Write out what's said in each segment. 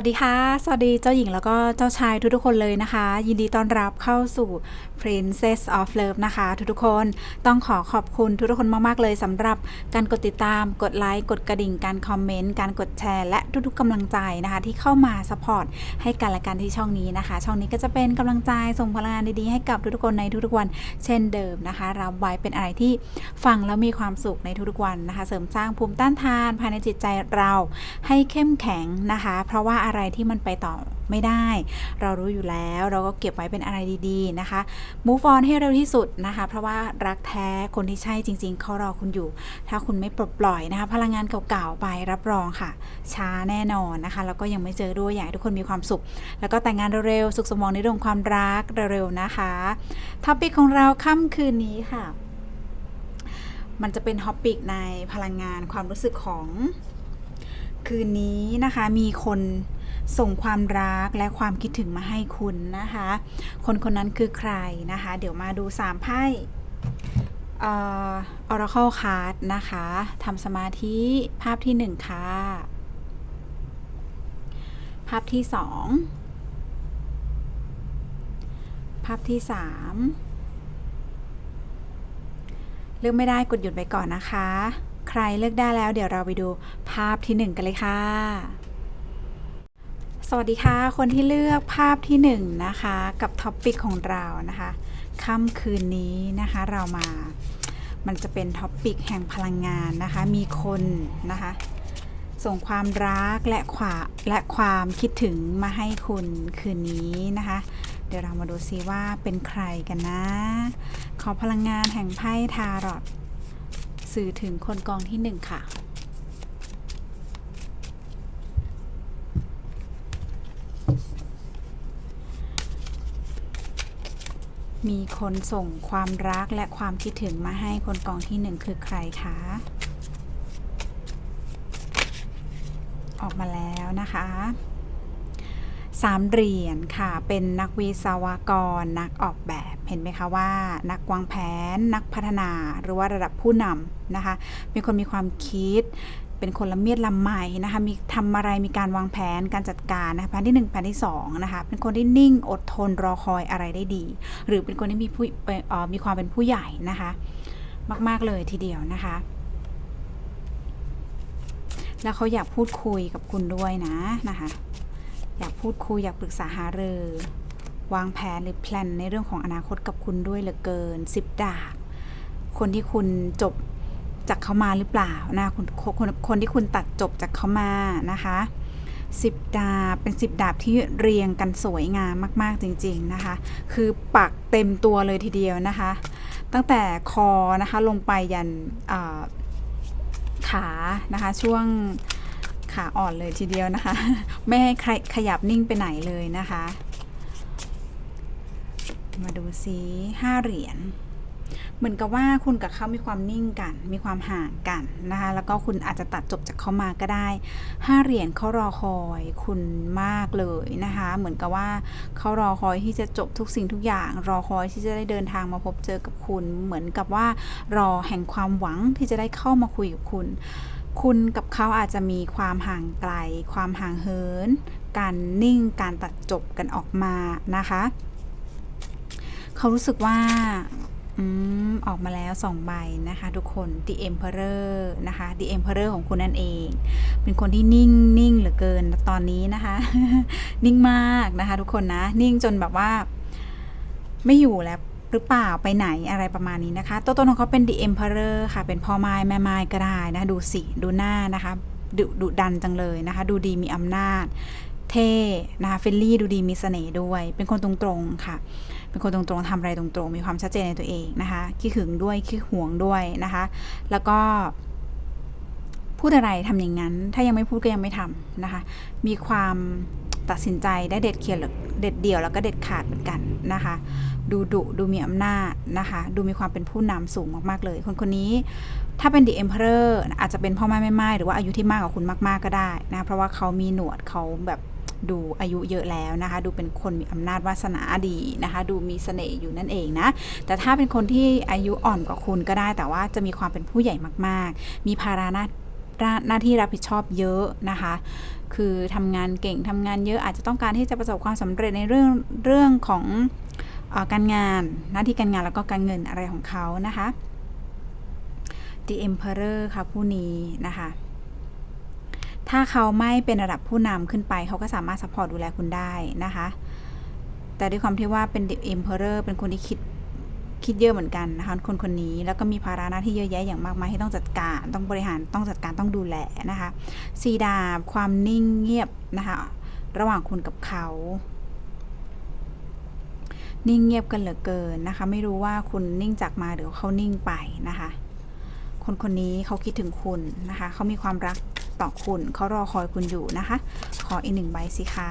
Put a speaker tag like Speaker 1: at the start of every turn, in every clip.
Speaker 1: สวัสดีค่ะ สวัสดีเจ้าหญิงแล้วก็เจ้าชายทุกๆคนเลยนะคะ ยินดีต้อนรับเข้าสู่ Princess of Love นะคะ ทุกๆคนต้องขอขอบคุณทุกๆคนมากๆเลยสำหรับการกดติดตามกดไลค์กดกระดิ่งการคอมเมนต์การกดแชร์และทุกๆกำลังใจนะคะ ที่เข้ามาสปอร์ตให้กันและกันที่ช่องนี้นะคะ ช่องนี้ก็จะเป็นกำลังใจส่งพลังงานดีๆให้กับทุกๆคนในทุกๆวัน เช่นเดิมนะคะรับไว้เป็นอะไรที่ฟังแล้วมีความสุขในทุกๆวันนะคะ เสริมสร้างภูมิต้านทานภายในจิตใจเราให้เข้มแข็งนะคะ เพราะว่าอะไรที่มันไปต่อไม่ได้ เรารู้อยู่แล้วเราก็เก็บไว้เป็นอะไรดีๆนะคะ move on ให้เร็วที่สุดนะคะ เพราะว่ารักแท้คนที่ใช่จริง ๆเขารอคุณอยู่ ถ้าคุณไม่ปลดปล่อยนะคะ พลังงานเก่าๆไปรับรองค่ะ ช้าแน่นอนนะคะแล้วก็ยังไม่เจอด้วยอยากให้ทุกคนมีความสุข แล้วก็แต่งงานเร็วๆสุขสมองในเรื่องความรักเร็วๆนะคะท็อปิกของเราค่ำคืนนี้ค่ะ มันจะเป็นท็อปิกในพลังงานความรู้สึกของคืนนี้นะคะมีคน ส่งความรักและความคิดถึงมาให้คุณนะคะ คนคนนั้นคือใครนะคะ เดี๋ยวมาดูสามไพ่เอ่อ Oracle Card นะคะทำสมาธิภาพที่หนึ่งค่ะ ภาพที่สองภาพที่สามเลือกไม่ได้กดหยุดไปก่อนนะคะ ใครเลือกได้แล้วเดี๋ยวเราไปดูภาพที่หนึ่งกันเลยค่ะ สวัสดีค่ะ คนที่เลือกภาพที่หนึ่งนะคะกับท็อปปิกของเรานะคะค่ำคืนนี้นะคะเรามามันจะเป็นท็อปปิกแห่งพลังงานนะคะมีคนนะคะส่งความรักและควาและความคิดถึงมาให้คุณคืนนี้นะคะ เดี๋ยวเรามาดูซิว่าเป็นใครกันนะ ขอพลังงานแห่งไพ่ทารอตสื่อถึงคนกองที่หนึ่งค่ะ มีคนส่งความรักและความคิดถึงมาให้คนกองที่หนึ่งคือใครคะ ออกมาแล้วนะคะสามเหรียญค่ะ เป็นนักวิศวกร นักออกแบบ เห็นไหมคะว่า นักวางแผน นักพัฒนา หรือว่าระดับผู้นำนะคะ เป็นคนมีความคิด เป็นคนละเมียดละไมนะคะมีทำอะไรมีการวางแผนการจัดการนะคะแผนที่ 1 แผนที่2นะคะเป็นคนที่นิ่งอดทนรอคอยอะไรได้ดี หรือเป็นคนที่มีผู้มีความเป็นผู้ใหญ่นะคะ มาก ๆ เลยทีเดียวนะคะ แล้วเขาอยากพูดคุยกับคุณด้วยนะนะคะ อยากพูดคุยอยากปรึกษาหารือ วางแผนหรือแพลนในเรื่องของอนาคตกับคุณด้วยเหลือเกินสิบดาบคนที่คุณจบ จากเขามาหรือเปล่านะคนคนคนที่คุณตัดจบจากเขามานะคะสิบดาบเป็นสิบดาบที่เรียงกันสวยงามมาก ๆ จริง ๆ นะคะ คือปักเต็มตัวเลยทีเดียวนะคะ ตั้งแต่คอนะคะลงไปยันขานะคะช่วงขาอ่อนเลยทีเดียวนะคะ ไม่ให้ใครขยับนิ่งไปไหนเลยนะคะ มาดูซิห้าเหรียญ เหมือนกับว่าคุณกับเขามีความนิ่งกัน มีความห่างกันนะคะแล้วก็คุณอาจจะตัดจบจากเขามาก็ได้ห้าเหรียญเขารอคอยคุณมากเลยนะคะเหมือนกับว่าเขารอคอยที่จะจบทุกสิ่งทุกอย่าง รอคอยที่จะได้เดินทางมาพบเจอกับคุณ เหมือนกับว่ารอแห่งความหวังที่จะได้เข้ามาคุยกับคุณ คุณกับเขาอาจจะมีความห่างไกล ความห่างเหิน การนิ่งการตัดจบกันออกมานะคะ เขารู้สึกว่า อมออกมาแล้วสองใบนะคะ ทุกคน The Emperor นะคะ The Emperor ของคุณนั่นเอง เป็นคนที่นิ่งนิ่งเหลือเกินตอนนี้นะคะ นิ่งมากนะคะ ทุกคนนะ นิ่งจนแบบว่า ไม่อยู่แล้วหรือเปล่าไปไหนอะไรประมาณนี้นะคะ ตัวตนของเขาเป็น The Emperor ค่ะ เป็นพ่อไม้แม่ไม้ก็ได้นะ ดูสิ ดูหน้านะคะดุดุดันจังเลยนะคะ ดูดีมีอำนาจ เท่นะคะเฟลลี่ดูดีมีเสน่ห์ด้วย เป็นคนตรงๆค่ะ เป็นคนตรงๆทำอะไรตรงๆ มีความชัดเจนในตัวเองนะคะขี้หึงด้วยขี้หวงด้วยนะคะ แล้วก็พูดอะไรทำอย่างนั้น ถ้ายังไม่พูดก็ยังไม่ทำนะคะ มีความตัดสินใจได้เด็ดเขียนเด็ดเดี่ยวแล้วก็เด็ดขาดเหมือนกันนะคะ ดูดุดูมีอำนาจนะคะ ดูมีความเป็นผู้นำสูงมากๆเลย คนคนนี้ถ้าเป็น The Emperor อาจจะเป็นพ่อแม่ไม่ไม่หรือว่าอายุที่มากกว่าคุณมาก ๆก็ได้นะ เพราะว่าเขามีหนวดเขาแบบ ดูอายุเยอะแล้วนะคะ ดูเป็นคนมีอำนาจวาสนาดีนะคะ ดูมีเสน่ห์อยู่นั่นเองนะ แต่ถ้าเป็นคนที่อายุอ่อนกว่าคุณก็ได้ แต่ว่าจะมีความเป็นผู้ใหญ่มากๆ มีภาระหน้าหน้าที่รับผิดชอบเยอะนะคะ คือทำงานเก่งทำงานเยอะอาจจะต้องการที่จะประสบความสำเร็จในเรื่องเรื่องของออการงานหน้าที่การงานแล้วก็การเงินอะไรของเขานะคะ The Emperor ค่ะผู้นี้นะคะ ถ้าเขาไม่เป็นระดับผู้นำขึ้นไป เขาก็สามารถซัพพอร์ตดูแลคุณได้นะคะ แต่ด้วยความที่ว่าเป็น The Emperor เป็นคนที่คิดคิดเยอะเหมือนกันนะคะคนคนนี้แล้วก็มีภาระหน้าที่เยอะแยะอย่างมากมายที่ต้องจัดการต้องบริหารต้องจัดการต้องดูแลนะคะสีดาบความนิ่งเงียบนะคะระหว่างคุณกับเขา นิ่งเงียบกันเหลือเกินนะคะ ไม่รู้ว่าคุณนิ่งจากมาหรือเขานิ่งไปนะคะ คนคนนี้เขาคิดถึงคุณนะคะเขามีความรัก ต่อคุณเขารอคอยคุณอยู่นะคะ ขออีกหนึ่งใบสิคะ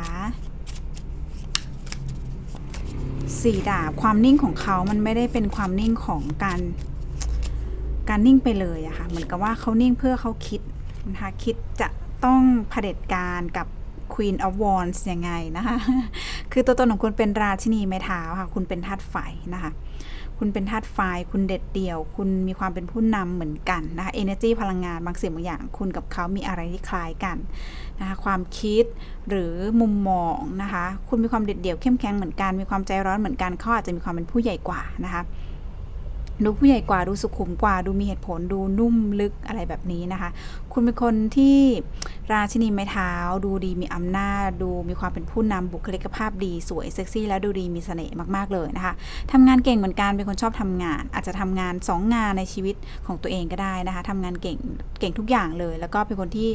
Speaker 1: สี่ดาบความนิ่งของเขามันไม่ได้เป็นความนิ่งของการการนิ่งไปเลยอะค่ะเหมือนกับว่าเขานิ่งเพื่อเขาคิดนะคะคิดจะต้องเผด็จการกับ Queen of Wands ยังไงนะคะ คือตัวตนของคุณเป็นราชินีไม้เท้าค่ะ คุณเป็นธาตุไฟนะคะ คุณเป็นธาตุไฟคุณเด็ดเดี่ยว คุณมีความเป็นผู้นำเหมือนกันนะคะเอเนจีพลังงานบางสิ่งบางอย่างคุณกับเขามีอะไรที่คล้ายกันนะคะความคิดหรือมุมมองนะคะ คุณมีความเด็ดเดี่ยวเข้มแข็งเหมือนกัน มีความใจร้อนเหมือนกันเขาอาจจะมีความเป็นผู้ใหญ่กว่านะคะ ดูผู้ใหญ่กว่าดูสุขุมกว่า ดูมีเหตุผลดูนุ่มลึกอะไรแบบนี้นะคะ คุณเป็นคนที่ราชินีไม้เท้า ดูดีมีอำนาจ ดูมีความเป็นผู้นำบุคลิกภาพดีสวยเซ็กซี่ แล้วดูดีมีเสน่ห์มากๆเลยนะคะทำงานเก่งเหมือนกันเป็นคนชอบทำงาน อาจจะทำงาน 2 งานในชีวิตของตัวเองก็ได้นะคะทำงานเก่งเก่งทุกอย่างเลย แล้วก็เป็นคนที่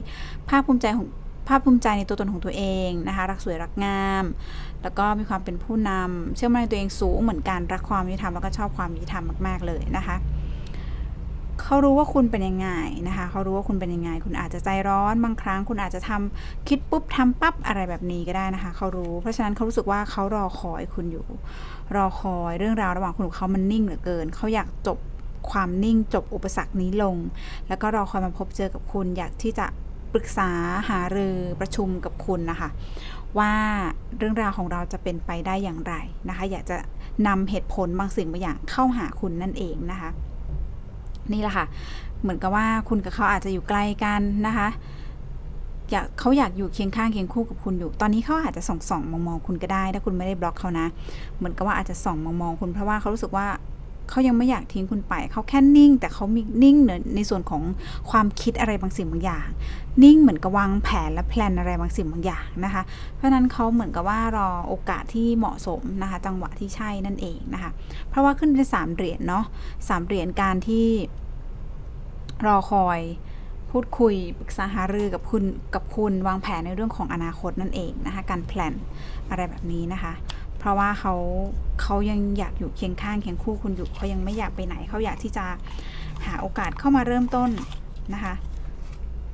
Speaker 1: ภาคภูมิใจของภาคภูมิใจในตัวตนของตัวเองนะคะ รักสวยรักงาม แล้วก็มีความเป็นผู้นำเชื่อมั่นในตัวเองสูงเหมือนกันรักความยุติธรรมแล้วก็ชอบความยุติธรรมมาก ๆเลยนะคะเขารู้ว่าคุณเป็นยังไงนะคะเขารู้ว่าคุณเป็นยังไง คุณอาจจะใจร้อนบางครั้ง คุณอาจจะทำคิดปุ๊บทำปั๊บอะไรแบบนี้ก็ได้นะคะเขารู้ เพราะฉะนั้นเขารู้สึกว่าเขารอคอยคุณอยู่ รอคอยเรื่องราวระหว่างคุณกับเขามันนิ่งเหลือเกินเขาอยากจบความนิ่งจบอุปสรรคนี้ลง แล้วก็รอคอยมาพบเจอกับคุณ อยากที่จะปรึกษาหารือประชุมกับคุณนะคะ ว่าเรื่องราวของเราจะเป็นไปได้อย่างไรนะคะ อยากจะนำเหตุผลบางสิ่งบางอย่างเข้าหาคุณนั่นเองนะคะ นี่แหละค่ะ เหมือนกับว่าคุณกับเขาอาจจะอยู่ไกลกันนะคะอยากเขาอยากอยู่เคียงข้างเคียงคู่กับคุณอยู่ ตอนนี้เขาอาจจะส่องส่องมองมองคุณก็ได้ ถ้าคุณไม่ได้บล็อกเขานะ เหมือนกับว่าอาจจะส่องมองมองคุณเพราะว่าเขารู้สึกว่า เขายังไม่อยากทิ้งคุณไป เขาแค่นิ่ง แต่เขามีนิ่งในในส่วนของความคิดอะไรบางสิ่งบางอย่าง นิ่งเหมือนกับวางแผนและแพลนอะไรบางสิ่งบางอย่างนะคะ เพราะนั้นเขาเหมือนกับว่ารอโอกาสที่เหมาะสมนะคะ จังหวะที่ใช่นั่นเองนะคะ เพราะว่าขึ้นเป็นสามเหรียญเนาะสามเหรียญการที่รอคอยพูดคุยปรึกษาหารือกับคุณกับคุณวางแผนในเรื่องของอนาคตนั่นเองนะคะ การแพลนอะไรแบบนี้นะคะ เพราะว่าเขาเขายังอยากอยู่เคียงข้างเคียงคู่คุณอยู่เขายังไม่อยากไปไหนเขาอยากที่จะหาโอกาสเข้ามาเริ่มต้นนะคะ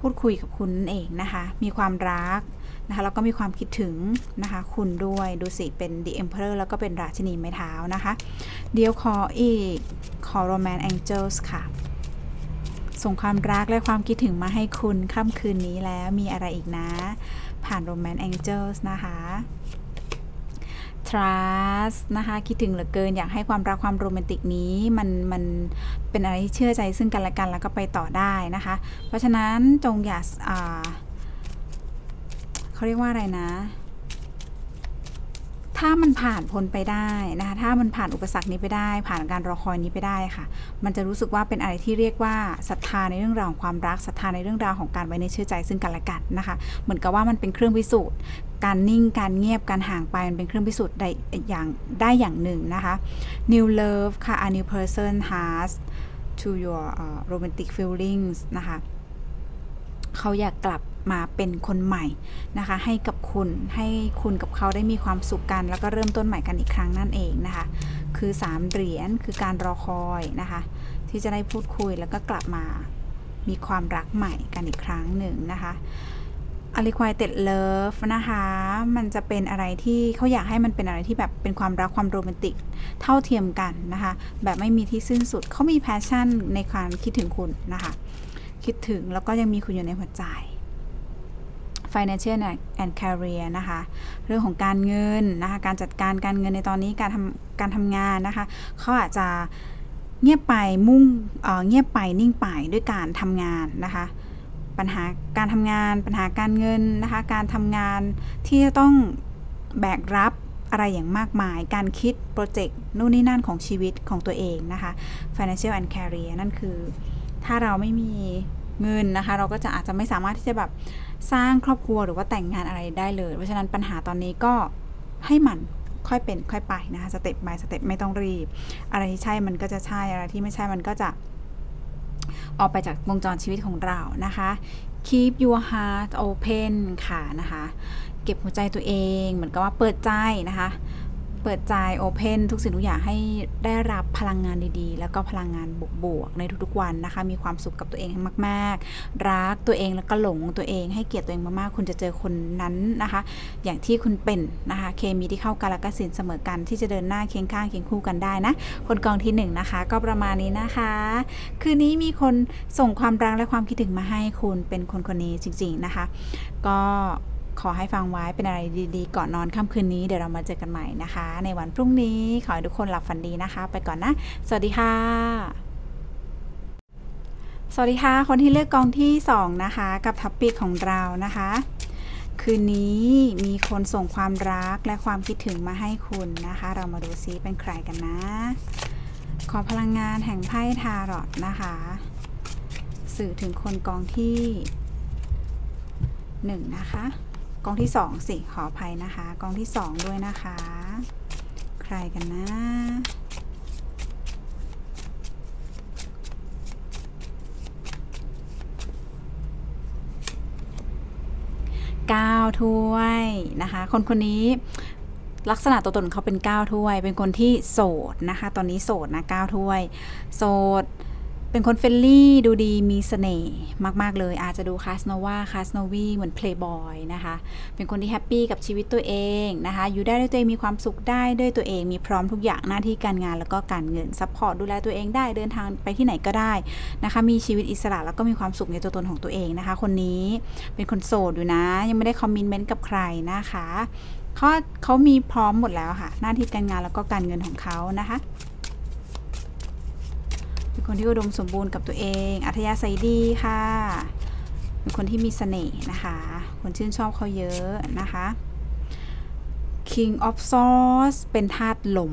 Speaker 1: พูดคุยกับคุณนั่นเองนะคะ มีความรักนะคะแล้วก็มีความคิดถึงนะคะคุณด้วยดูสิเป็น The Emperor แล้วก็เป็นราชินีไม้เท้านะคะ เดี๋ยวขออีกขอ Romance Angels ค่ะ ส่งความรักและความคิดถึงมาให้คุณค่ำคืนนี้แล้วมีอะไรอีกนะ ผ่าน Romance Angels นะคะ trust นะคะคิดถึงเหลือเกินอยากให้ความรักความโรแมนติกนี้มันมันเป็นอะไรที่เชื่อใจซึ่งกันและกันแล้วก็ไปต่อได้นะคะ เพราะฉะนั้นจงอย่าอ่าเขาเรียกว่าอะไรนะถ้ามันผ่านพ้นไปได้นะคะ ถ้ามันผ่านอุปสรรคนี้ไปได้ ผ่านการรอคอยนี้ไปได้ค่ะ มันจะรู้สึกว่าเป็นอะไรที่เรียกว่าศรัทธาในเรื่องราวของความรักศรัทธาในเรื่องราวของการไว้ในเชื่อใจซึ่งกันและกันนะคะ เหมือนกับว่ามันเป็นเครื่องพิสูจน์ การนิ่งการเงียบการห่างไปมันเป็นเครื่องพิสูจน์ได้อย่างได้อย่างหนึ่งนะคะ new love ค่ะ a new person has to your uh, romantic feelings นะคะเขาอยากกลับมาเป็นคนใหม่นะคะ ให้กับคุณให้คุณกับเขาได้มีความสุขกัน แล้วก็เริ่มต้นใหม่กันอีกครั้งนั่นเองนะคะ คือ 3 เหรียญคือการรอคอยนะคะ ที่จะได้พูดคุยแล้วก็กลับมามีความรักใหม่กันอีกครั้งหนึ่งนะคะ อลิควายเต็ดเลิฟนะคะ มันจะเป็นอะไรที่เขาอยากให้มันเป็นอะไรที่แบบเป็นความรักความโรแมนติกเท่าเทียมกันนะคะ แบบไม่มีที่สิ้นสุดเขามีแพชชั่นในการคิดถึงคุณนะคะ คิดถึงแล้วก็ยังมีคุณอยู่ในหัวใจ financial and career นะคะ เรื่องของการเงินนะคะ การจัดการการเงินในตอนนี้การทำการทำงานนะคะ เขาอาจจะเงียบไปมุ่งเออเงียบไปนิ่งไปด้วยการทำงานนะคะ ปัญหาการทำงาน ปัญหาการเงินนะคะ การทำงานที่จะต้องแบกรับอะไรอย่างมากมาย การคิดโปรเจกต์นู่นนี่นั่นของชีวิตของตัวเองนะคะ financial and career นั่นคือ ถ้าเราไม่มีเงินนะคะ เราก็จะอาจจะไม่สามารถที่จะแบบสร้างครอบครัวหรือว่าแต่งงานอะไรได้เลย เพราะฉะนั้นปัญหาตอนนี้ก็ให้มันค่อยเป็นค่อยไปนะคะสเต็ป by สเต็ปไม่ต้องรีบ อะไรที่ใช่มันก็จะใช่อะไรที่ไม่ใช่มันก็จะ ออกไปจากวงจรชีวิตของเรานะคะ keep your heart open ค่ะนะคะ เก็บหัวใจตัวเอง เหมือนกับว่าเปิดใจนะคะ เปิดใจ Open ทุกสิ่งทุกอย่างให้ได้รับพลังงานดีๆ แล้วก็พลังงานบวกๆในทุกๆวันนะคะ มีความสุขกับตัวเองให้มากๆ รักตัวเองแล้วก็หลงตัวเอง ให้เกียรติตัวเองมากๆ คุณจะเจอคนนั้นนะคะ อย่างที่คุณเป็นนะคะ เคมีที่เข้ากันและก็สินเสมอกันที่จะเดินหน้าเคียงข้างเคียงคู่กันได้นะ คนกองที่หนึ่งนะคะ ก็ประมาณนี้นะคะ คืนนี้มีคนส่งความรักและความคิดถึงมาให้คุณเป็นคนคนนี้จริง ๆนะคะ ก็ ขอให้ฟังไว้เป็นอะไรดีๆ ก่อนนอนค่ำคืนนี้เดี๋ยวเรามาเจอกันใหม่นะคะ ในวันพรุ่งนี้ ขอให้ทุกคนหลับฝันดีนะคะ ไปก่อนนะ สวัสดีค่ะ สวัสดีค่ะ คนที่เลือกกองที่ 2 นะคะ กับทัพปิกของเรานะคะ คืนนี้มีคนส่งความรักและความคิดถึงมาให้คุณนะคะ เรามาดูซิเป็นใครกันนะ ขอพลังงานแห่งไพ่ทารอตนะคะ สื่อถึงคนกองที่หนึ่งนะคะ กองที่สองสิขออภัยนะคะ กองที่สองด้วยนะคะ ใครกันนะ 9 ถ้วยนะคะ คนคนนี้ลักษณะตัวตนเขาเป็น 9 ถ้วย เป็นคนที่โสดนะคะ ตอนนี้โสดนะ 9 ถ้วย โสด เป็นคนเฟรนลี่ดูดีมีเสน่ห์มาก ๆ เลย อาจจะดูคาสโนวาคาสโนวีเหมือนเพลย์บอยนะคะ เป็นคนที่แฮปปี้กับชีวิตตัวเองนะคะ อยู่ได้ด้วยตัวเองมีความสุขได้ด้วยตัวเองมีพร้อมทุกอย่างหน้าที่การงานแล้วก็การเงินซัพพอร์ตดูแลตัวเองได้เดินทางไปที่ไหนก็ได้นะคะ มีชีวิตอิสระแล้วก็มีความสุขในตัวตนของตัวเองนะคะ คนนี้เป็นคนโสดอยู่นะ ยังไม่ได้คอมมินเมนต์กับใครนะคะเขาเขามีพร้อมหมดแล้วค่ะ หน้าที่การงานแล้วก็การเงินของเขานะคะ เป็นคนที่อุดมสมบูรณ์กับตัวเอง อัธยาศัยดีค่ะ เป็นคนที่มีเสน่ห์นะคะ คนชื่นชอบเขาเยอะนะคะ King of Swords เป็นธาตุลม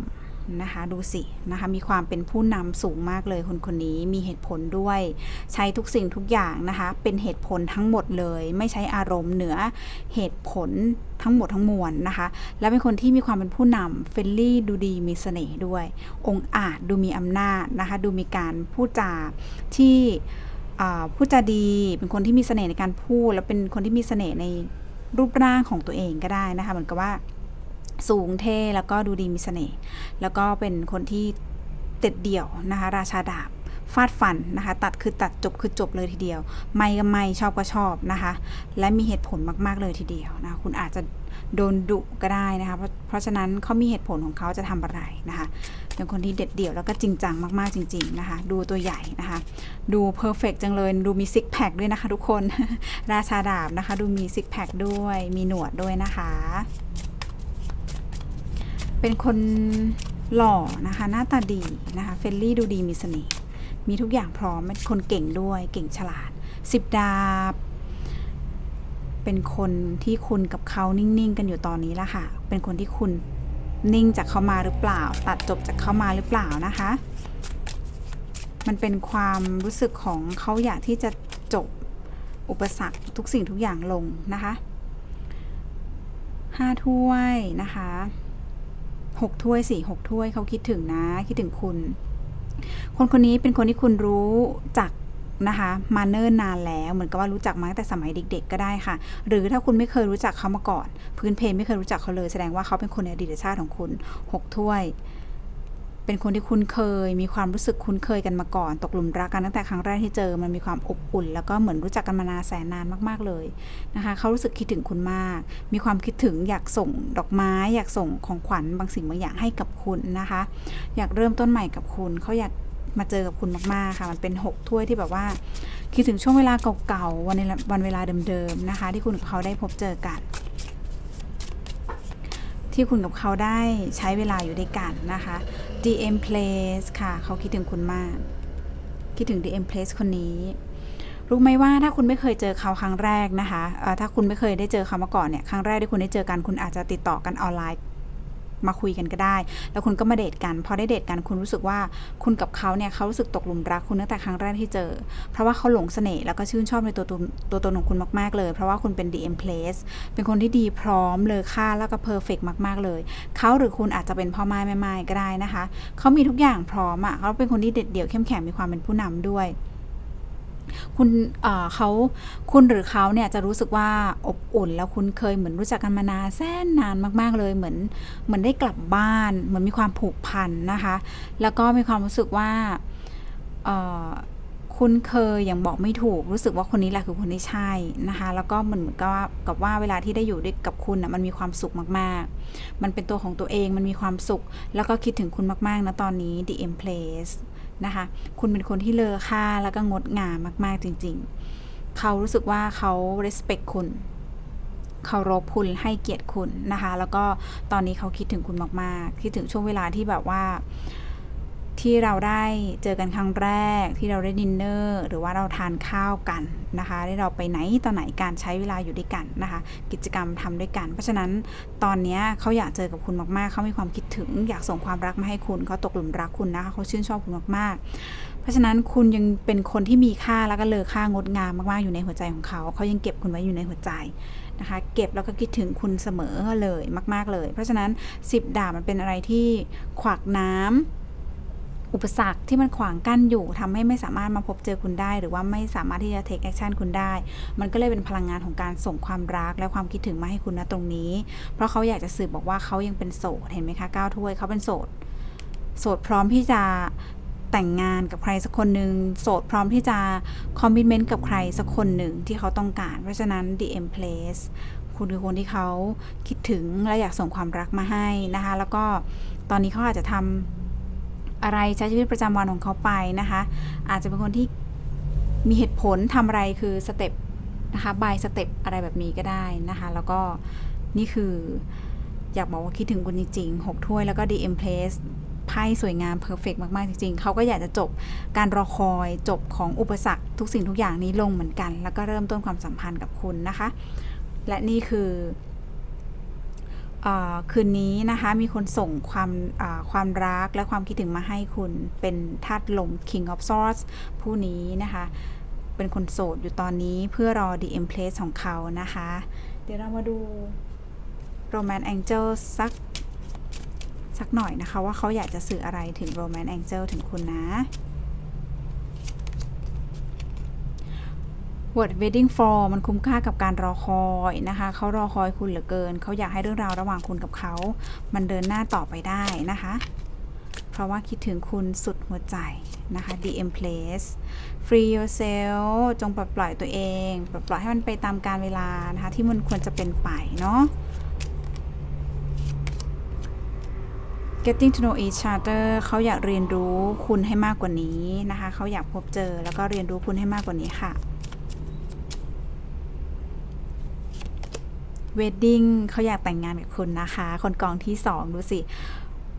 Speaker 1: นะคะดูสินะคะมีความเป็นผู้นำสูงมากเลยคนคนนี้มีเหตุผลด้วย ใช้ทุกสิ่งทุกอย่างนะคะเป็นเหตุผลทั้งหมดเลย ไม่ใช้อารมณ์เหนือเหตุผลทั้งหมดทั้งมวลนะคะ และเป็นคนที่มีความเป็นผู้นำเฟรนลี่ดูดีมีเสน่ห์ด้วย องค์อาจดูมีอำนาจนะคะดูมีการพูดจาที่พูดจาดีเป็นคนที่มีเสน่ห์ในการพูด แล้วเป็นคนที่มีเสน่ห์ในรูปร่างของตัวเองก็ได้นะคะเหมือนกับว่า สูงเท่แล้วก็ดูดีมีเสน่ห์แล้วก็เป็นคนที่เด็ดเดี่ยวนะคะ ราชาดาบฟาดฟันนะคะ ตัดคือตัดจบคือจบเลยทีเดียว ไม่ก็ไม่ชอบก็ชอบนะคะ และมีเหตุผลมากๆเลยทีเดียวนะคุณอาจจะโดนดุก็ได้นะคะ เพราะเพราะฉะนั้นเขามีเหตุผลของเขาจะทำอะไรนะคะเป็นคนที่เด็ดเดี่ยวแล้วก็จริงจังมากๆจริง ๆนะคะ ดูตัวใหญ่นะคะ ดูเพอร์เฟกจังเลยดูมีซิกแพคด้วยนะคะทุกคนราชาดาบนะคะ ดูมีซิกแพคด้วยมีหนวดด้วยนะคะ เป็นคนหล่อนะคะ หน้าตาดีนะคะเฟรนลี่ดูดีมีเสน่ห์มีทุกอย่างพร้อมเป็นคนเก่งด้วยเก่งฉลาดสิบดาบ เป็นคนที่คุณกับเขานิ่งๆ กันอยู่ตอนนี้ละค่ะ เป็นคนที่คุณนิ่งจากเขามาหรือเปล่า ตัดจบจากเขามาหรือเปล่านะคะ มันเป็นความรู้สึกของเขาอยากที่จะจบอุปสรรคทุกสิ่งทุกอย่างลงนะคะห้าถ้วยนะคะ หกถ้วยสี่หกถ้วยเขาคิดถึงนะ คิดถึงคุณ คนคนนี้เป็นคนที่คุณรู้จักนะคะมาเนิ่นนานแล้วเหมือนกับว่ารู้จักมาตั้งแต่สมัยเด็ก ๆ ก็ได้ค่ะ หรือถ้าคุณไม่เคยรู้จักเขามาก่อน พื้นเพไม่เคยรู้จักเขาเลยแสดงว่าเขาเป็นคนในอดีตชาติของคุณหกถ้วย เป็นคนที่คุ้นเคย มีความรู้สึกคุ้นเคยกันมาก่อน ตกหลุมรักกันตั้งแต่ครั้งแรกที่เจอ มันมีความอบอุ่น แล้วก็เหมือนรู้จักกันมานานแสนนานมากๆเลยนะคะ เขารู้สึกคิดถึงคุณมาก มีความคิดถึงอยากส่งดอกไม้ อยากส่งของขวัญบางสิ่งบางอย่างให้กับคุณนะคะ อยากเริ่มต้นใหม่กับคุณ เขาอยากมาเจอกับคุณมากๆค่ะ มันเป็น 6 ถ้วยที่แบบว่า คิดถึงช่วงเวลาเก่าๆ วันเวลาวันเวลาเดิมๆนะคะ ที่คุณกับเขาได้พบเจอกัน ที่คุณกับเขาได้ใช้เวลาอยู่ด้วยกันนะคะ DM Place ค่ะ เขาคิดถึงคุณมาก คิดถึง DM Place คนนี้ รู้ไหมว่าถ้าคุณไม่เคยเจอเขาครั้งแรกนะคะ ถ้าคุณไม่เคยได้เจอเขามาก่อนเนี่ย ครั้งแรกที่คุณได้เจอกัน คุณอาจจะติดต่อกันออนไลน์ มาคุยกันก็ได้ แล้วคุณก็มาเดทกัน พอได้เดทกันคุณรู้สึกว่าคุณกับเขาเนี่ยเขารู้สึกตกหลุมรักคุณตั้งแต่ครั้งแรกที่เจอ เพราะว่าเขาหลงเสน่ห์แล้วก็ชื่นชอบในตัวตนตัวตนของคุณมาก ๆ เลย เพราะว่าคุณเป็น DM place เป็นคนที่ดีพร้อมเลยค่าแล้วก็เพอร์เฟกมาก ๆ เลย เขาหรือคุณอาจจะเป็นพ่อไม้แม่ไม้ก็ได้นะคะ เขามีทุกอย่างพร้อมอะ่ะเขาเป็นคนที่เด็ดเดี่ยวเข้มแข็งมีความเป็นผู้นำด้วย คุณเเขาคุณหรือเขาเนี่ยจะรู้สึกว่าอบอุ่น แล้วคุณเคยเหมือนรู้จักกันมานานแสนนานมาก ๆ เลยเหมือนเหมือนได้กลับบ้าน เหมือนมีความผูกพันนะคะ แล้วก็มีความรู้สึกว่าคุณเคยอย่างบอกไม่ถูกรู้สึกว่าคนนี้แหละคือคนที่ใช่นะคะ แล้วก็เหมือนกับว่ากับว่าเวลาที่ได้อยู่ด้วยกับคุณอะมันมีความสุขมากๆ มันเป็นตัวของตัวเองมันมีความสุข แล้วก็คิดถึงคุณมากๆนะตอนนี้ The M Place นะคะ คุณเป็นคนที่เลอค่าแล้วก็งดงามมากๆจริง ๆ เขารู้สึกว่าเขา respect คุณเคารพคุณให้เกียรติคุณนะคะ แล้วก็ตอนนี้เขาคิดถึงคุณมากๆ คิดถึงช่วงเวลาที่แบบว่า ที่เราได้เจอกันครั้งแรก ที่เราได้ดินเนอร์หรือว่าเราทานข้าวกันนะคะได้เราไปไหนต่อไหนการใช้เวลาอยู่ด้วยกันนะคะ กิจกรรมทำด้วยกัน เพราะฉะนั้นตอนนี้เขาอยากเจอกับคุณมากๆ เขามีความคิดถึง อยากส่งความรักมาให้คุณเขาตกหลุมรักคุณนะคะเขาชื่นชอบคุณมากๆ เพราะฉะนั้นคุณยังเป็นคนที่มีค่าแล้วก็เลอค่างดงามมากๆอยู่ในหัวใจของเขา เขายังเก็บคุณไว้อยู่ในหัวใจนะคะเก็บแล้วก็คิดถึงคุณเสมอเลยมาก ๆเลย เพราะฉะนั้น 10ดาบมันเป็นอะไรที่ขวากน้ำ อุปสรรคที่มันขวางกั้นอยู่ทำให้ไม่สามารถมาพบเจอคุณได้ หรือว่าไม่สามารถที่จะ take action คุณได้ มันก็เลยเป็นพลังงานของการส่งความรักและความคิดถึงมาให้คุณนะตรงนี้ เพราะเขาอยากจะสื่อบอกว่าเขายังเป็นโสดเห็นไหมคะก้าวถ้วยเขาเป็นโสดโสดพร้อมที่จะแต่งงานกับใครสักคนหนึ่งโสดพร้อมที่จะคอมมิ t เมนต์กับใครสักคนหนึ่งที่เขาต้องการ เพราะฉะนั้น the M place คุณคือคนที่เขาคิดถึงและอยากส่งความรักมาให้นะคะ แล้วก็ตอนนี้เขาอาจจะทำ อะไรใช้ชีวิตประจำวันของเขาไปนะคะ อาจจะเป็นคนที่มีเหตุผลทำอะไรคือสเต็ปนะคะบายสเต็ปอะไรแบบนี้ก็ได้นะคะ แล้วก็นี่คืออยากบอกว่าคิดถึงคุณจริงๆหกถ้วยแล้วก็ DM Place ไพ่สวยงามเพอร์เฟกมาก ๆ จริง ๆ เขาก็อยากจะจบการรอคอยจบของอุปสรรคทุกสิ่งทุกอย่างนี้ลงเหมือนกัน แล้วก็เริ่มต้นความสัมพันธ์กับคุณนะคะ และนี่คือ คืนนี้นะคะมีคนส่งความความรักและความคิดถึงมาให้คุณเป็นธาตุลม King of Swords ผู้นี้นะคะ เป็นคนโสดอยู่ตอนนี้เพื่อรอ The Empress ของเขานะคะ เดี๋ยวเรามาดู Romance Angel สักสักหน่อยนะคะ ว่าเขาอยากจะสื่ออะไรถึง Romance Angel ถึงคุณนะ Word Waiting for มันคุ้มค่ากับการรอคอยนะคะ เขารอคอยคุณเหลือเกิน เขาอยากให้เรื่องราวระหว่างคุณกับเขา มันเดินหน้าต่อไปได้นะคะ เพราะว่าคิดถึงคุณสุดหัวใจนะคะ DM Place Free yourself จงปลดปล่อยตัวเอง ปลดปล่อยให้มันไปตามการเวลานะคะ ที่มันควรจะเป็นไปเนาะ getting to know each other เขาอยากเรียนรู้คุณให้มากกว่านี้นะคะ เขาอยากพบเจอแล้วก็เรียนรู้คุณให้มากกว่านี้ค่ะ วีดดิ้งเขาอยากแต่งงานกับคุณนะคะ คนกองที่สองดูสิ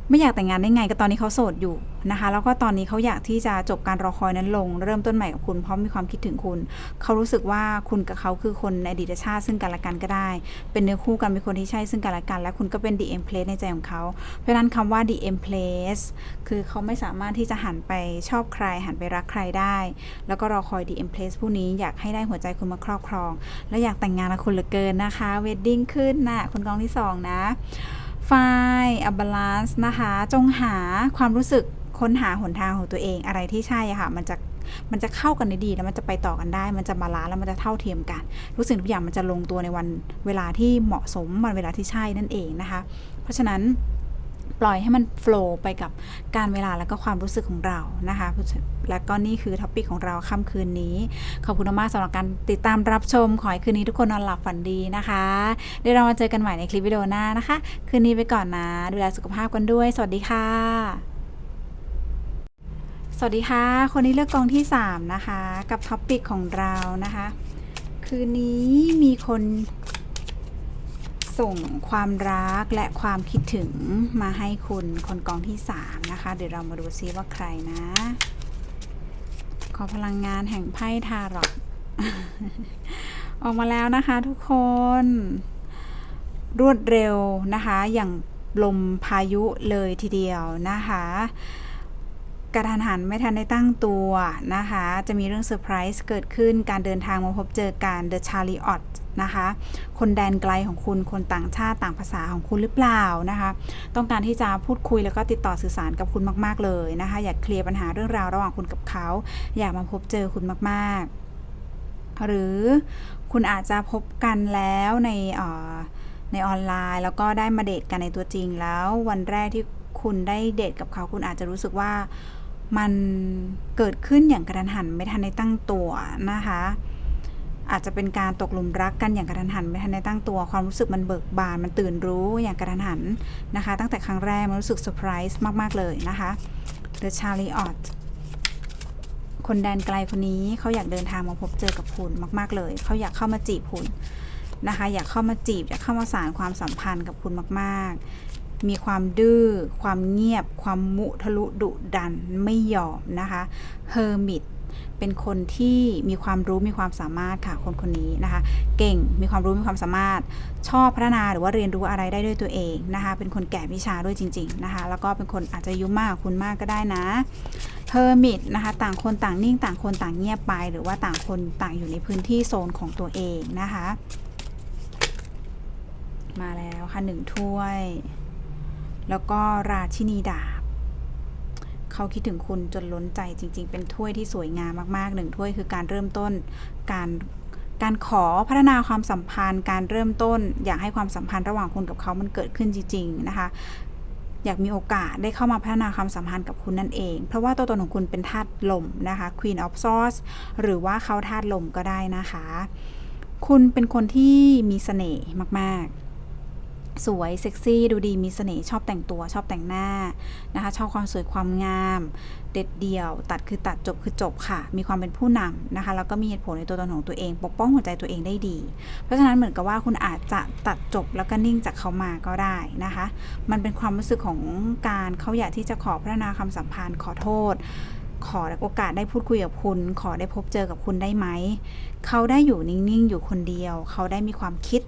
Speaker 1: ไม่อยากแต่งงานได้ไงก็ตอนนี้เขาโสดอยู่นะคะ แล้วก็ตอนนี้เขาอยากที่จะจบการรอคอยนั้นลง เริ่มต้นใหม่กับคุณเพราะมีความคิดถึงคุณ เขารู้สึกว่าคุณกับเขาคือคนในอดีตชาติซึ่งกันและกันก็ได้ เป็นเนื้อคู่กันเป็นคนที่ใช่ซึ่งกันและกัน และคุณก็เป็น DM place ในใจของเขา เพราะนั้นคำว่า DM place คือเขาไม่สามารถที่จะหันไปชอบใคร หันไปรักใครได้ แล้วก็รอคอย DM place ผู้นี้อยากให้ได้หัวใจคุณมาครอบครอง และอยากแต่งงานกับคุณเหลือเกินนะคะ wedding ขึ้นนะคนกองที่สองนะ ไฟอับาลานซ์นะคะ จงหาความรู้สึกค้นหาหนทางของตัวเองอะไรที่ใช่ค่ะ มันจะมันจะเข้ากันได้ดีแล้วมันจะไปต่อกันได้ มันจะมาล้าแล้วมันจะเท่าเทียมกัน รู้สึกทุกอย่างมันจะลงตัวในวันเวลาที่เหมาะสมวันเวลาที่ใช่นั่นเองนะคะ เพราะฉะนั้น ปล่อยให้มันโฟล์ไปกับการเวลาแล้วก็ความรู้สึกของเรานะคะ และก็นี่คือท็อปิกของเราค่ำคืนนี้ ขอบคุณมากสำหรับการติดตามรับชม ขอให้คืนนี้ทุกคนนอนหลับฝันดีนะคะเดี๋ยวเรามาเจอกันใหม่ในคลิปวิดีโอหน้านะคะ คืนนี้ไปก่อนนะ ดูแลสุขภาพกันด้วย สวัสดีค่ะ สวัสดีค่ะ คนนี้เลือกกองที่ 3 นะคะ กับท็อปิกของเรานะคะ คืนนี้มีคน ส่งความรักและความคิดถึงมาให้คุณคนกองที่ 3 นะคะ เดี๋ยวเรามาดูซิว่าใครนะ ขอพลังงานแห่งไพ่ทารอตออกมาแล้วนะคะทุกคน รวดเร็วนะคะ อย่างลมพายุเลยทีเดียวนะคะกระทันหันไม่ทันได้ตั้งตัวนะคะ จะมีเรื่องเซอร์ไพรส์เกิดขึ้นการเดินทางมาพบเจอกัน The Chariot นะคะ คนแดนไกลของคุณ คนต่างชาติต่างภาษาของคุณหรือเปล่านะคะ ต้องการที่จะพูดคุยแล้วก็ติดต่อสื่อสารกับคุณมาก ๆ เลยนะคะ อยากเคลียร์ปัญหาเรื่องราวระหว่างคุณกับเขา อยากมาพบเจอคุณมาก ๆ หรือคุณอาจจะพบกันแล้วในในออนไลน์ แล้วก็ได้มาเดทกันในตัวจริงแล้ววันแรกที่คุณได้เดทกับเขาคุณอาจจะรู้สึกว่ามันเกิดขึ้นอย่างกระทันหันไม่ทันได้ตั้งตัวนะคะ อาจจะเป็นการตกหลุมรักกันอย่างกระทันหันไม่ทันได้ตั้งตัวความรู้สึกมันเบิกบานมันตื่นรู้อย่างกระทันหันนะคะ ตั้งแต่ครั้งแรกมันรู้สึกเซอร์ไพรส์มาก ๆ เลยนะคะ The Chariot คนแดนไกลคนนี้เขาอยากเดินทางมาพบเจอกับคุณมาก ๆ เลยเขาอยากเข้ามาจีบคุณนะคะ อยากเข้ามาจีบอยากเข้ามาสานความสัมพันธ์กับคุณมากๆ มีความดื้อ ความเงียบ ความมุทะลุดุดันไม่ยอมนะคะเฮอร์มิต เป็นคนที่มีความรู้มีความสามารถค่ะคนคนนี้นะคะ เก่งมีความรู้มีความสามารถ ชอบพัฒนาหรือว่าเรียนรู้อะไรได้ด้วยตัวเองนะคะ เป็นคนแก่วิชาด้วยจริง ๆนะคะ แล้วก็เป็นคนอาจจะอายุมากคุณมากก็ได้นะเฮอร์มิตนะคะ ต่างคนต่างนิ่งต่างคนต่างเงียบไป หรือว่าต่างคนต่างอยู่ในพื้นที่โซนของตัวเองนะคะ มาแล้วค่ะหนึ่งถ้วย แล้วก็ราชินีดาบ เขาคิดถึงคุณจนล้นใจจริง ๆ เป็นถ้วยที่สวยงามมากๆหนึ่งถ้วยคือการเริ่มต้นการการขอพัฒนาความสัมพันธ์ การเริ่มต้น อยากให้ความสัมพันธ์ระหว่างคุณกับเขามันเกิดขึ้นจริง ๆ นะคะ อยากมีโอกาสได้เข้ามาพัฒนาความสัมพันธ์กับคุณนั่นเอง เพราะว่าตัวตนของคุณเป็นธาตุลมนะคะ Queen of Swords หรือว่าเขาธาตุลมก็ได้นะคะ คุณเป็นคนที่มีเสน่ห์มากๆ สวยเซ็กซี่ดูดีมีเสน่ห์ชอบแต่งตัวชอบแต่งหน้านะคะชอบความสวยความงาม เด็ดเดี่ยว ตัดคือตัดจบคือจบค่ะ มีความเป็นผู้นำนะคะแล้วก็มีเหตุผลในตัวตนของตัวเอง ปกป้องหัวใจตัวเองได้ดี เพราะฉะนั้นเหมือนกับว่าคุณอาจจะตัดจบแล้วก็นิ่งจากเขามาก็ได้นะคะ มันเป็นความรู้สึกของการเขาอยากที่จะขอพัฒนาความสัมพันธ์ขอโทษขอโอกาสได้พูดคุยกับคุณ ขอได้พบเจอกับคุณได้ไหม เขาได้อยู่นิ่ง ๆ อยู่คนเดียว เขาได้มีความคิด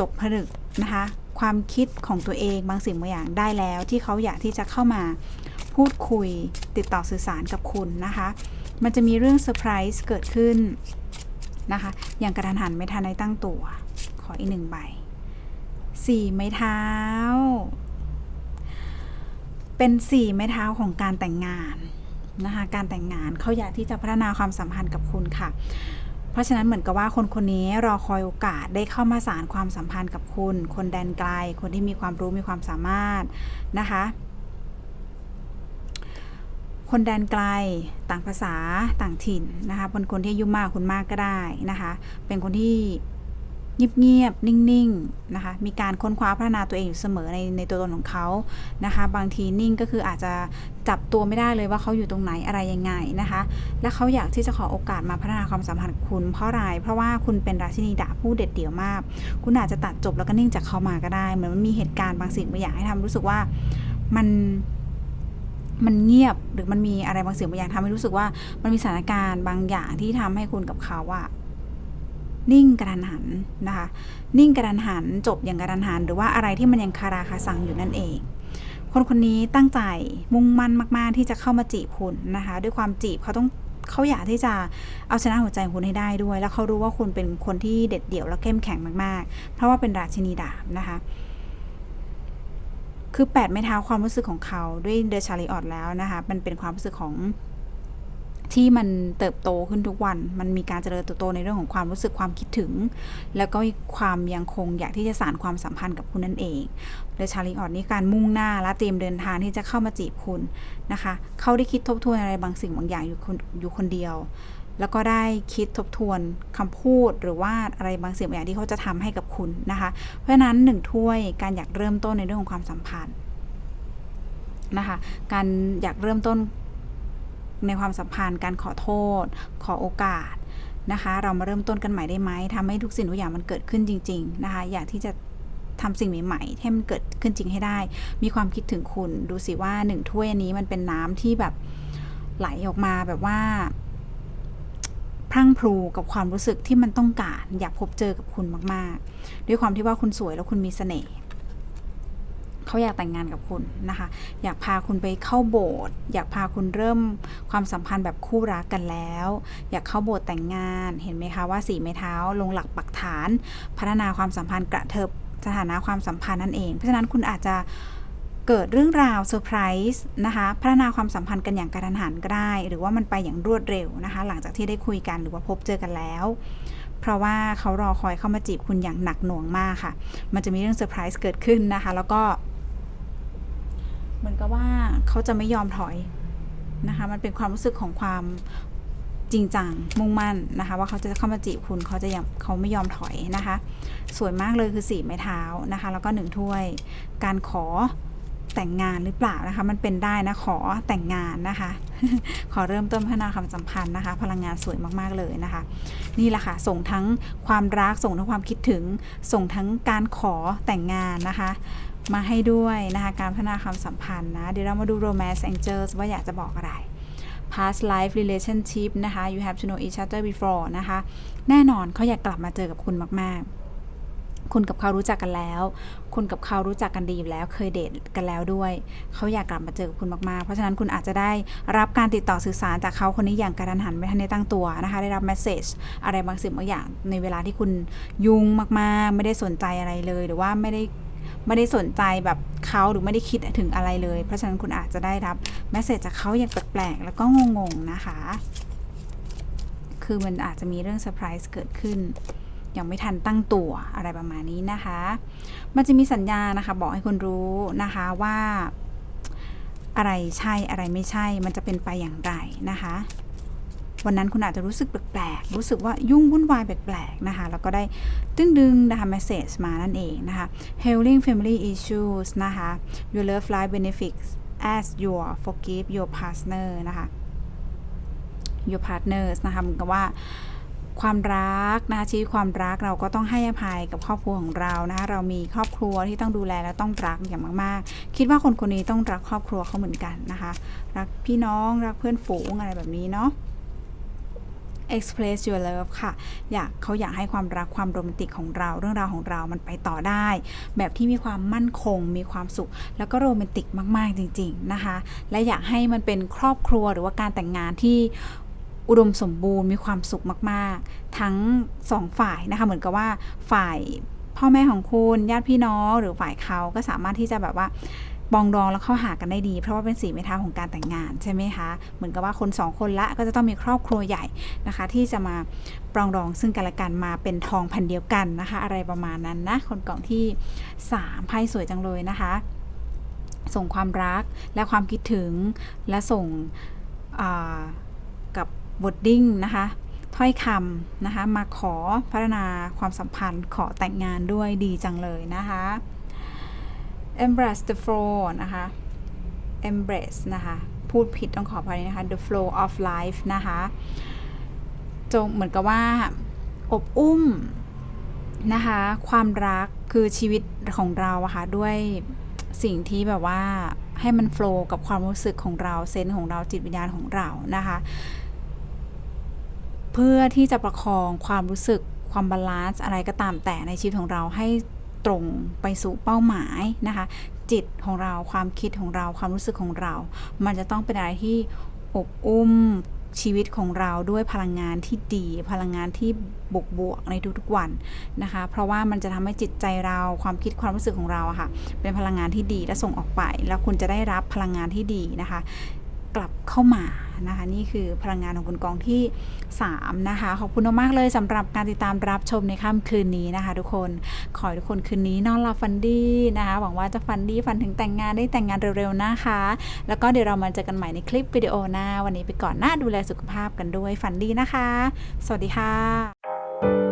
Speaker 1: ตกผลึกนะคะ ความคิดของตัวเองบางสิ่งบางอย่างได้แล้ว ที่เขาอยากที่จะเข้ามาพูดคุยติดต่อสื่อสารกับคุณนะคะ มันจะมีเรื่องเซอร์ไพรส์เกิดขึ้นนะคะ อย่างกระทันหันไม่ทันได้ตั้งตัว ขออีกหนึ่งใบสี่ไม้เท้า เป็นสี่ไม้เท้าของการแต่งงานนะคะ การแต่งงานเขาอยากที่จะพัฒนาความสัมพันธ์กับคุณค่ะ เพราะฉะนั้นเหมือนกับว่าคนคนนี้รอคอยโอกาสได้เข้ามาสารความสัมพันธ์กับคุณ คนแดนไกล คนที่มีความรู้มีความสามารถนะคะ คนแดนไกลต่างภาษาต่างถิ่นนะคะเป็นคนที่อายุมากคุณมากก็ได้นะคะ เป็นคนที่ เงียบๆ นิ่งๆ นะคะ มีการค้นคว้าพัฒนาตัวเองอยู่เสมอในในตัวตนของเขานะคะ บางทีนิ่งก็คืออาจจะจับตัวไม่ได้เลยว่าเขาอยู่ตรงไหนอะไรยังไงนะคะ และเขาอยากที่จะขอโอกาสมาพัฒนาความสัมพันธ์คุณเพราะอะไร เพราะว่าคุณเป็นราชินีดาผู้เด็ดเดี่ยวมาก คุณอาจจะตัดจบแล้วก็นิ่งจากเขามาก็ได้ เหมือนมันมีเหตุการณ์บางสิ่งบางอย่างให้ทำรู้สึกว่ามันมันเงียบหรือมันมีอะไรบางสิ่งบางอย่างทำให้รู้สึกว่ามันมีสถานการณ์บางอย่างที่ทำให้คุณกับเขาอะ นิ่งกระดันหันนะคะนิ่งกระดันหันจบอย่างกระดันหันหรือว่าอะไรที่มันยังคาราคาซังอยู่นั่นเอง คนคนนี้ตั้งใจมุ่งมั่นมาก ๆ ที่จะเข้ามาจีบคุณนะคะ ด้วยความจีบเขาต้องเขาอยากที่จะเอาชนะหัวใจคุณให้ได้ด้วย แล้วเขารู้ว่าคุณเป็นคนที่เด็ดเดี่ยวและเข้มแข็งมาก ๆ เพราะว่าเป็นราชินีดาบนะคะคือแปดไม้เท้าความรู้สึกของเขาด้วยเดอะชาริออตแล้วนะคะ มันเป็นความรู้สึกของ ที่มันเติบโตขึ้นทุกวัน มันมีการเจริญเติบโตในเรื่องของความรู้สึกความคิดถึง แล้วก็ความยังคงอยากที่จะสานความสัมพันธ์กับคุณนั่นเองเดอะชาริออตนี่การมุ่งหน้าและเตรียมเดินทางที่จะเข้ามาจีบคุณนะคะ เขาได้คิดทบทวนอะไรบางสิ่งบางอย่างอยู่คนอยู่คนเดียว แล้วก็ได้คิดทบทวนคำพูดหรือว่าอะไรบางสิ่งบางอย่างที่เขาจะทำให้กับคุณนะคะ เพราะฉะนั้นหนึ่งถ้วยการอยากเริ่มต้นในเรื่องของความสัมพันธ์นะคะ การอยากเริ่มต้น ในความสัมพันธ์การขอโทษ ขอโอกาสนะคะ เรามาเริ่มต้นกันใหม่ได้ไหมทำให้ทุกสิ่งทุกอย่างมันเกิดขึ้นจริง ๆ นะคะ อยากที่จะทำสิ่งใหม่ๆให้มันเกิดขึ้นจริงให้ได้ มีความคิดถึงคุณ ดูสิว่าหนึ่งถ้วยอันนี้มันเป็นน้ำที่แบบไหลออกมาแบบว่า พรั่งพรูกับความรู้สึกที่มันต้องการ อยากพบเจอกับคุณมากๆ ด้วยความที่ว่าคุณสวยแล้วคุณมีเสน่ห์ เขาอยากแต่งงานกับคุณนะคะ อยากพาคุณไปเข้าโบสถ์อยากพาคุณเริ่มความสัมพันธ์แบบคู่รักกันแล้ว อยากเข้าโบสถ์แต่งงานเห็นไหมคะว่าสีไม้เท้าลงหลักปักฐาน พัฒนาความสัมพันธ์กระเทิบสถานะความสัมพันธ์นั่นเอง เพราะฉะนั้นคุณอาจจะเกิดเรื่องราวเซอร์ไพรส์นะคะพัฒนาความสัมพันธ์กันอย่างกระทันหันก็ได้ หรือว่ามันไปอย่างรวดเร็วนะคะ หลังจากที่ได้คุยกันหรือว่าพบเจอกันแล้ว เพราะว่าเขารอคอยเข้ามาจีบคุณอย่างหนักหน่วงมากค่ะ มันจะมีเรื่องเซอร์ไพรส์เกิดขึ้นนะคะ แล้วก็ เหมือนกับว่าเขาจะไม่ยอมถอยนะคะ มันเป็นความรู้สึกของความจริงจังมุ่งมั่นนะคะ ว่าเขาจะเข้ามาจีบคุณเขาจะยังเขาไม่ยอมถอยนะคะ สวยมากเลยคือสีไม้เท้านะคะ แล้วก็หนึ่งถ้วย การขอแต่งงานหรือเปล่านะคะ มันเป็นได้นะขอแต่งงานนะคะ ขอเริ่มต้นพัฒนาความสัมพันธ์นะคะ พลังงานสวยมากๆเลยนะคะ นี่แหละค่ะ ส่งทั้งความรักส่งทั้งความคิดถึง ส่งทั้งการขอแต่งงานนะคะ มาให้ด้วยนะคะการพัฒนาความสัมพันธ์นะ เดี๋ยวเรามาดู romance angels ว่าอยากจะบอกอะไร past life relationship นะคะ you have to know each other before นะคะ แน่นอนเขาอยากกลับมาเจอกับคุณมาก ๆ คุณกับเขารู้จักกันแล้ว คุณกับเขารู้จักกันดีอยู่แล้ว เคยเดทกันแล้วด้วย เขาอยากกลับมาเจอกับคุณมาก ๆ เพราะฉะนั้นคุณอาจจะได้รับการติดต่อสื่อสารจากเขาคนนี้อย่างกระทันหันไม่ทันได้ตั้งตัวนะคะ ได้รับ message อะไรบางสิ่งบางอย่างในเวลาที่คุณยุ่งมาก ๆ ไม่ได้สนใจอะไรเลย หรือว่าไม่ได้ ไม่ได้สนใจแบบเขาหรือไม่ได้คิดถึงอะไรเลย เพราะฉะนั้นคุณอาจจะได้รับ message จากเขาอย่างแปลกๆ แล้วก็งงๆ นะคะ คือมันอาจจะมีเรื่องเซอร์ไพรส์เกิดขึ้นยังไม่ทันตั้งตัวอะไรประมาณนี้นะคะ มันจะมีสัญญานะคะ บอกให้คุณรู้นะคะว่า อะไรใช่อะไรไม่ใช่ มันจะเป็นไปอย่างไรนะคะ วันนั้นคุณอาจจะรู้สึกแปลกๆ รู้สึกว่ายุ่งวุ่นวายแปลกๆนะคะ แล้วก็ได้ตึ้งดึงนะคะ message มานั่นเองนะคะ healing family issues นะคะ your love life benefits as your forgive your partner นะคะ your partners นะคะมือนกับว่าความรักนะคะชีวิตความรักเราก็ต้องให้อภัยกับครอบครัวของเรานะคะเรามีครอบครัวที่ต้องดูแลและต้องรักอย่างมาก ๆ คิดว่าคนคนนี้ต้องรักครอบครัวเขาเหมือนกันนะคะ รักพี่น้องรักเพื่อนฝูงอะไรแบบนี้เนาะ express your love ค่ะ อยากเขาอยากให้ความรักความโรแมนติกของเราเรื่องราวของเรามันไปต่อได้ แบบที่มีความมั่นคง มีความสุข แล้วก็โรแมนติกมาก ๆ จริง ๆ นะคะ และอยากให้มันเป็นครอบครัวหรือว่าการแต่งงานที่อุดมสมบูรณ์มีความสุขมาก ๆ ทั้งสองฝ่ายนะคะ เหมือนกับว่าฝ่ายพ่อแม่ของคุณญาติพี่น้องหรือฝ่ายเขาก็สามารถที่จะแบบว่า ปองดองแล้วเข้าหากันได้ดี เพราะว่าเป็นสีไม้เท้าของการแต่งงานใช่ไหมคะเหมือนกับว่าคนสองคนละก็จะต้องมีครอบครัวใหญ่นะคะ ที่จะมาปรองดองซึ่งกันและกันมาเป็นทองแผ่นเดียวกันนะคะ อะไรประมาณนั้นนะคนกล่องที่3ไพ่สวยจังเลยนะคะ ส่งความรักและความคิดถึงและส่งกับบดดิ้งนะคะถ้อยคำนะคะ มาขอพัฒนาความสัมพันธ์ขอแต่งงานด้วยดีจังเลยนะคะ embrace the flow นะคะ embrace นะคะ พูดผิดต้องขออภัยนะคะ the flow of life นะคะจงเหมือนกับว่า อบอุ้มนะคะ ความรักคือชีวิตของเราอะคะ่ะด้วยสิ่งที่แบบว่าให้มันโฟล์กับความรู้สึกของเราเซนส์ของเราจิตวิญญาณของเรานะคะ เพื่อที่จะประคองความรู้สึกความบาลานซ์อะไรก็ตามแต่ในชีวิตของเราให้ ตรงไปสู่เป้าหมายนะคะ จิตของเราความคิดของเราความรู้สึกของเรา มันจะต้องเป็นอะไรที่อบอุ้มชีวิตของเราด้วยพลังงานที่ดี พลังงานที่บวกบวกในทุกๆวันนะคะ เพราะว่ามันจะทำให้จิตใจเราความคิดความรู้สึกของเราอะค่ะ เป็นพลังงานที่ดีและส่งออกไป แล้วคุณจะได้รับพลังงานที่ดีนะคะ กลับเข้ามานะคะนี่คือพลังงานของคุณกองที่ 3 นะคะ ขอบคุณมากเลยสำหรับการติดตามรับชมในค่ำคืนนี้นะคะ ทุกคนขอให้ทุกคนคืนนี้นอนหลับฝันดีนะคะ หวังว่าจะฝันดีฝันถึงแต่งงานได้แต่งงานเร็วๆนะคะ แล้วก็เดี๋ยวเรามาเจอกันใหม่ในคลิปวิดีโอหน้า วันนี้ไปก่อนหน้าดูแลสุขภาพกันด้วยฝันดีนะคะ สวัสดีค่ะ